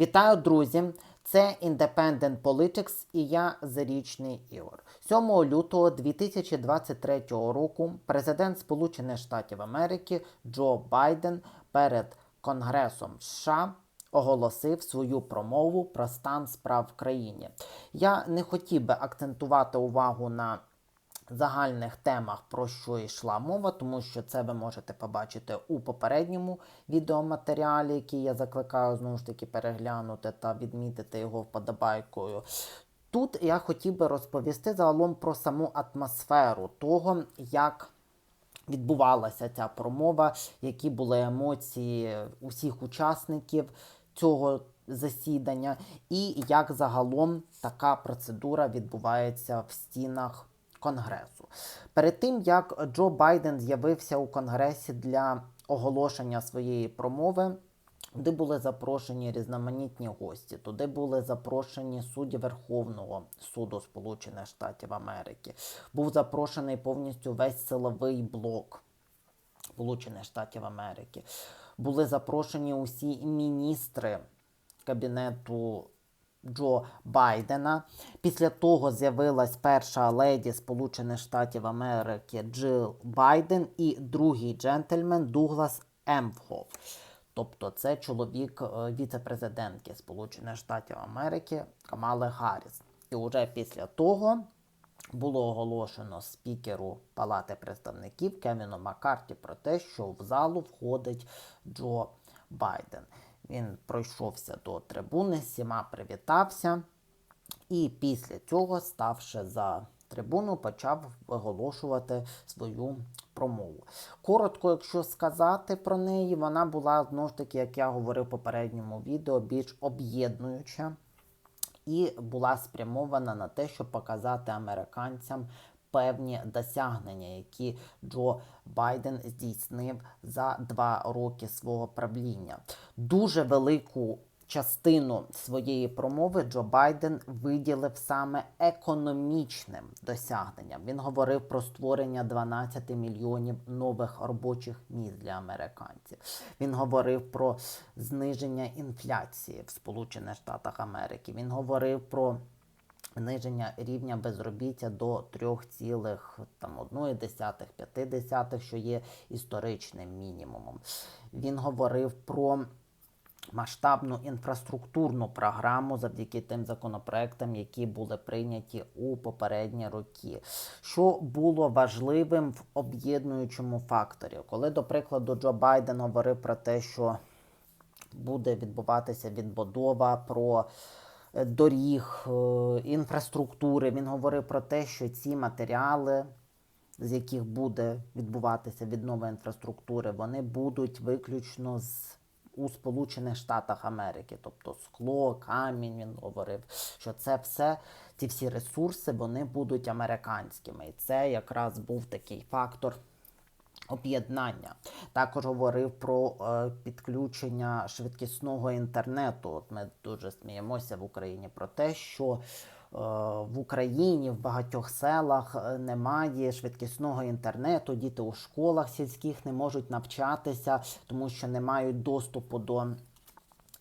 Вітаю, друзі! Це Independent Politics і я Зарічний Ігор. 7 лютого 2023 року президент Сполучених Штатів Америки Джо Байден перед Конгресом США оголосив свою промову про стан справ в країні. Я не хотів би акцентувати увагу на загальних темах, про що йшла мова, тому що це ви можете побачити у попередньому відеоматеріалі, який я закликаю знову ж таки переглянути та відмітити його вподобайкою. Тут я хотів би розповісти загалом про саму атмосферу того, як відбувалася ця промова, які були емоції усіх учасників цього засідання, і як загалом така процедура відбувається в стінах Конгресу. Перед тим як Джо Байден з'явився у Конгресі для оголошення своєї промови. Туди були запрошені різноманітні гості. Туди були запрошені судді Верховного суду Сполучених Штатів Америки. Був запрошений повністю весь силовий блок Сполучених Штатів Америки. Були запрошені усі міністри кабінету Джо Байдена. Після того з'явилась перша леді Сполучених Штатів Америки Джил Байден і другий джентльмен Дуглас Емфхоф. Тобто це чоловік е, віце-президентки Сполучених Штатів Америки Камали Гарріс. І вже після того було оголошено спікеру Палати представників Кевіну Маккарті про те, що в залу входить Джо Байден. Він пройшовся до трибуни, всіма привітався, і після цього, ставши за трибуну, почав виголошувати свою промову. Коротко, якщо сказати про неї, вона була знову ж таки, як я говорив в попередньому відео, більш об'єднуюча і була спрямована на те, щоб показати американцям певні досягнення, які Джо Байден здійснив за два роки свого правління. Дуже велику частину своєї промови Джо Байден виділив саме економічним досягненням. Він говорив про створення 12 мільйонів нових робочих місць для американців. Він говорив про зниження інфляції в Сполучених Штатах Америки. Він говорив про Зниження рівня безробіття до 3,1-5, що є історичним мінімумом. Він говорив про масштабну інфраструктурну програму завдяки тим законопроектам, які були прийняті у попередні роки. Що було важливим в об'єднуючому факторі, коли, до прикладу, Джо Байден говорив про те, що буде відбуватися відбудова про доріг, е, інфраструктури. Він говорив про те, що ці матеріали, з яких буде відбуватися віднова інфраструктури, вони будуть виключно з. У Сполучених Штатах Америки, тобто скло, камінь, він говорив, що це все, ці всі ресурси, вони будуть американськими. І це якраз був такий фактор об'єднання. Також говорив про е, підключення швидкісного інтернету. От Ми дуже сміємося в Україні про те, що е, в Україні в багатьох селах е, немає швидкісного інтернету, діти у школах сільських не можуть навчатися, тому що не мають доступу до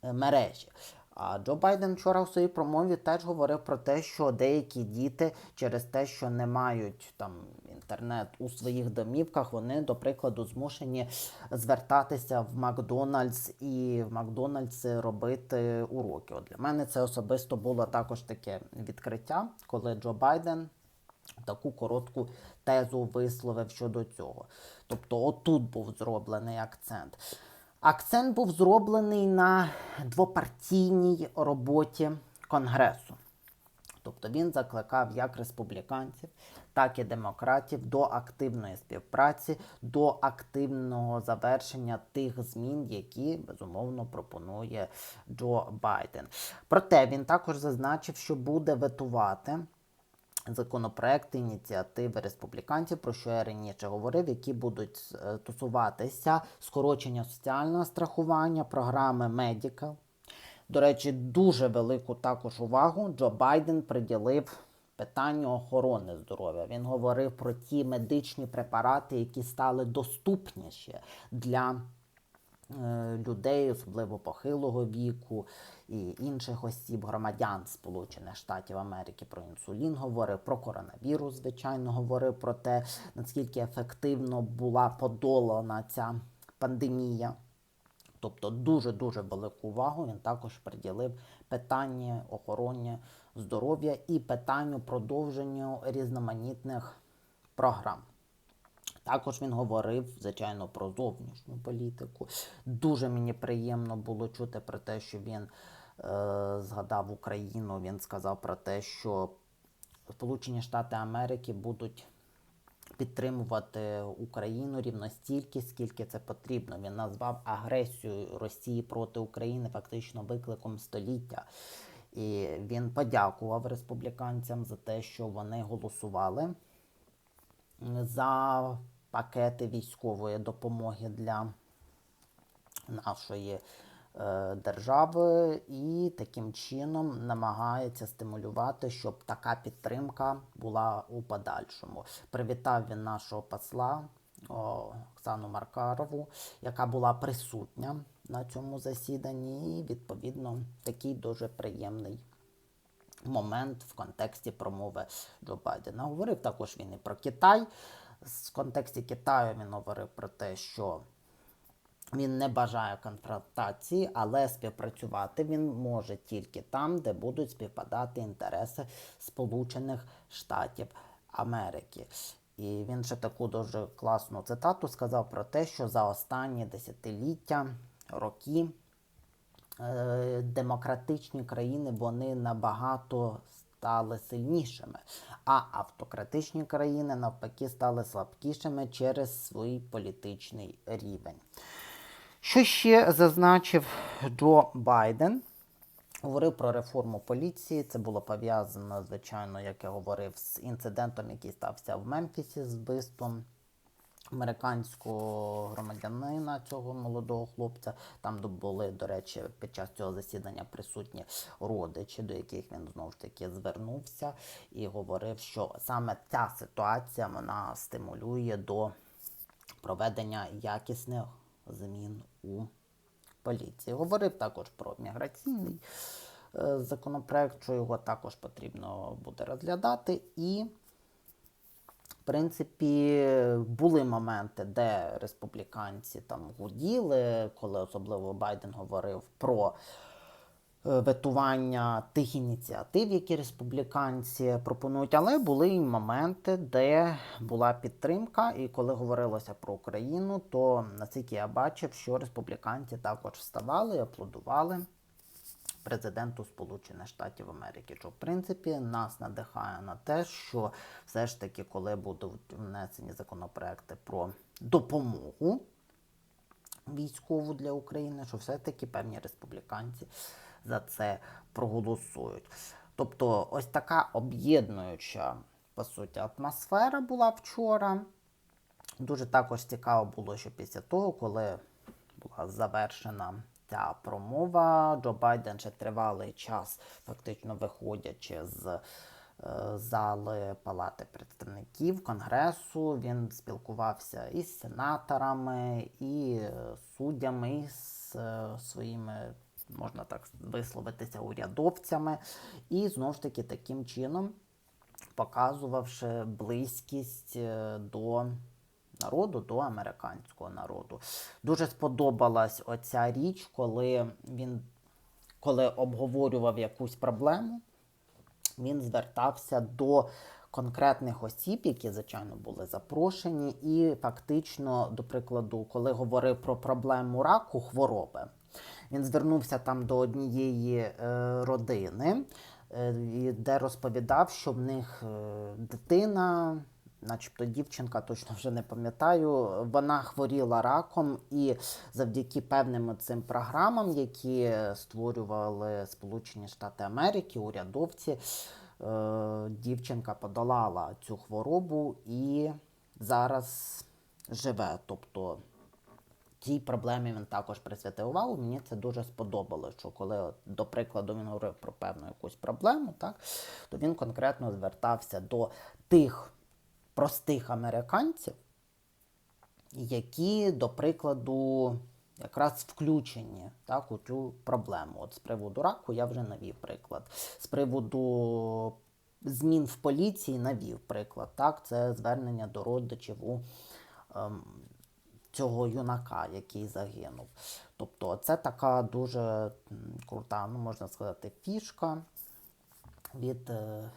е, мережі. А Джо Байден вчора в своїй промові теж говорив про те, що деякі діти через те, що не мають там інтернет у своїх домівках, вони, до прикладу, змушені звертатися в Макдональдс і в Макдональдс робити уроки. От Для мене це особисто було також таке відкриття, коли Джо Байден. Таку коротку тезу висловив щодо цього. Тобто, отут був зроблений акцент. Акцент був зроблений на двопартійній роботі Конгресу. Тобто він закликав як республіканців, так і демократів до активної співпраці, до активного завершення тих змін, які безумовно пропонує Джо Байден. Проте він також зазначив, що буде ветувати законопроекти, ініціативи республіканців, про що я раніше говорив, які будуть е, стосуватися скорочення соціального страхування, програми Medical. До речі, дуже велику також увагу Джо Байден приділив питанню охорони здоров'я. Він говорив про ті медичні препарати, які стали доступніші для людей, особливо похилого віку і інших осіб, громадян Сполучених Штатів Америки про інсулін говорив, про коронавірус, звичайно, говорив про те, наскільки ефективно була подолана ця пандемія. Тобто дуже-дуже велику увагу він також приділив питанню охорони здоров'я і питанню продовженню різноманітних програм. Також він говорив, звичайно, про зовнішню політику. Дуже мені приємно було чути про те, що він е, згадав Україну. Він сказав про те, що Сполучені Штати Америки будуть підтримувати Україну рівно стільки, скільки це потрібно. Він назвав агресію Росії проти України фактично викликом століття. І він подякував республіканцям за те, що вони голосували за пакети військової допомоги для нашої е, держави і таким чином намагається стимулювати, щоб така підтримка була у подальшому. Привітав він нашого посла Оксану Маркарову, яка була присутня на цьому засіданні, і відповідно такий дуже приємний момент в контексті промови Джо Байдена. Говорив також він і про Китай. В контексті Китаю він говорив про те, що він не бажає конфронтації, але співпрацювати він може тільки там, де будуть співпадати інтереси Сполучених Штатів Америки. І він ще таку дуже класну цитату сказав про те, що за останні десятиліття, роки е, демократичні країни вони набагато стали сильнішими, а автократичні країни навпаки стали слабкішими через свій політичний рівень. Що ще зазначив Джо Байден? Говорив про реформу поліції. Це було пов'язано, звичайно, як я говорив, з інцидентом, який стався в Мемфісі з вбивством американського громадянина цього молодого хлопця. Там були, до речі, під час цього засідання присутні родичі, до яких він знову ж таки звернувся і говорив, що саме ця ситуація вона стимулює до проведення якісних змін у поліції. Говорив також про міграційний е, законопроект, що його також потрібно буде розглядати. І, принципі, були моменти, де республіканці там гуділи, коли особливо Байден говорив про. е, Ветування тих ініціатив, які республіканці пропонують, але були й моменти, де була підтримка, і коли говорилося про Україну, то наскільки я бачив, що республіканці також вставали аплодували президенту Сполучених Штатів Америки, що в принципі нас надихає на те, що все ж таки, коли будуть внесені законопроекти про допомогу військову для України, що все-таки певні республіканці за це проголосують. Тобто, ось така об'єднуюча по суті атмосфера була вчора. Дуже також цікаво було, що після того, коли була завершена ця промова, Джо Байден ще тривалий час, фактично виходячи з е, зали Палати представників Конгресу, він спілкувався із сенаторами, і суддями, і з е, своїми, можна так висловитися, урядовцями. І знову ж таки таким чином показувавши близькість е, до народу, до американського народу. Дуже сподобалась оця річ, коли він коли обговорював якусь проблему, він звертався до конкретних осіб, які, звичайно, були запрошені, і фактично, до прикладу, коли говорив про проблему раку хвороби, він звернувся там до однієї е, родини, е, де розповідав, що в них е, дитина. Начебто дівчинка, точно вже не пам'ятаю, вона хворіла раком, і завдяки певним цим програмам, які створювали Сполучені Штати Америки, урядовці, е, дівчинка подолала цю хворобу і зараз живе. Тобто цій проблемі він також присвятив увагу. Мені це дуже сподобалось, що коли, от, до прикладу, він говорив про певну якусь проблему, так, то він конкретно звертався до тих простих американців, які, до прикладу, якраз включені так, у цю проблему. От з приводу раку я вже навів приклад. З приводу змін в поліції навів приклад. Так, це звернення до родичів у ем, цього юнака, який загинув. Тобто, це така дуже крута, ну можна сказати, фішка від е,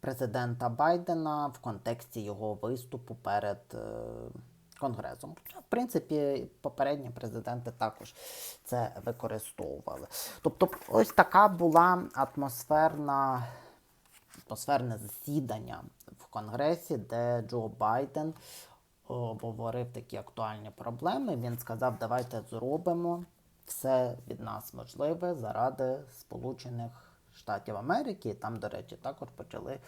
президента Байдена в контексті його виступу перед е, Конгресом. В принципі, попередні президенти також це використовували. Тобто, ось така була атмосферна атмосферне засідання в Конгресі, де Джо Байден обговорив такі актуальні проблеми. Він сказав, давайте зробимо все від нас можливе заради Сполучених Штатів Америки. Там, до речі, також почали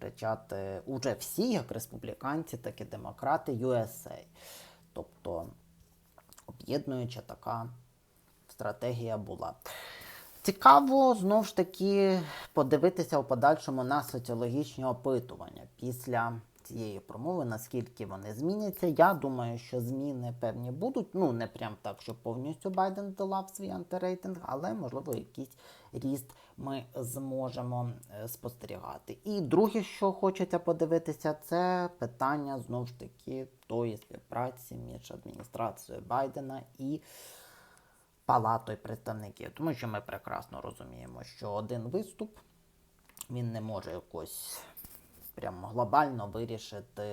речати уже всі, як республіканці, так і демократи USA. Тобто об'єднуюча така стратегія була. Цікаво знову ж таки подивитися у подальшому на соціологічні опитування після цієї промови, наскільки вони зміняться. Я думаю, що зміни певні будуть. Ну, не прям так, що повністю Байден долав свій антирейтинг, але можливо якийсь ріст ми зможемо е, спостерігати. І друге, що хочеться подивитися, це питання знову ж таки тої співпраці між адміністрацією Байдена і. Палатою представників, тому що ми прекрасно розуміємо, що один виступ він не може якось прямо глобально вирішити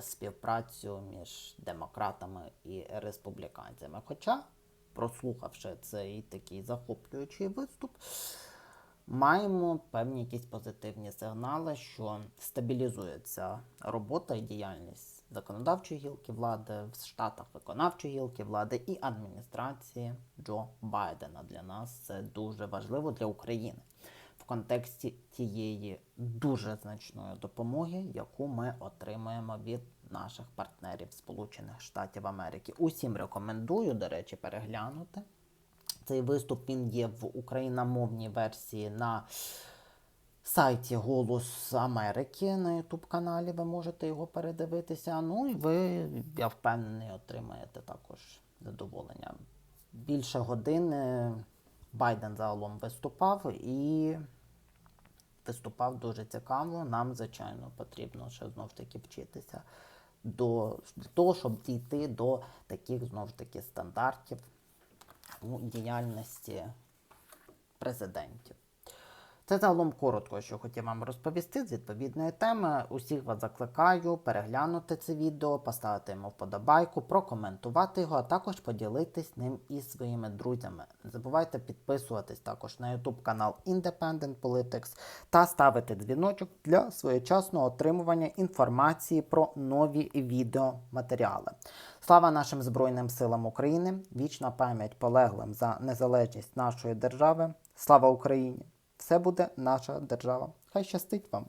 співпрацю між демократами і республіканцями. Хоча, прослухавши цей такий захоплюючий виступ, маємо певні якісь позитивні сигнали, що стабілізується робота і діяльність законодавчої гілки влади в Штатах виконавчої гілки влади і адміністрації Джо Байдена. Для нас це дуже важливо для України в контексті тієї дуже значної допомоги, яку ми отримуємо від наших партнерів Сполучених Штатів Америки. Усім рекомендую, до речі, переглянути. Цей виступ він є в україномовній версії на сайті Голос Америки на Ютуб каналі. Ви можете його передивитися. Ну і ви, я впевнений, отримаєте також задоволення. Більше години Байден загалом виступав і виступав дуже цікаво. Нам, звичайно, потрібно ще знов таки вчитися до того, щоб дійти до таких знов таки стандартів у діяльності президентів. Це загалом коротко, що хотів вам розповісти з відповідної теми. Усіх вас закликаю переглянути це відео, поставити йому вподобайку, прокоментувати його, а також поділитись ним із своїми друзями. Не забувайте підписуватись також на YouTube канал Independent Politics та ставити дзвіночок для своєчасного отримування інформації про нові відеоматеріали. Слава нашим Збройним силам України! Вічна пам'ять полеглим за незалежність нашої держави. Слава Україні! Все буде наша держава. Хай щастить вам!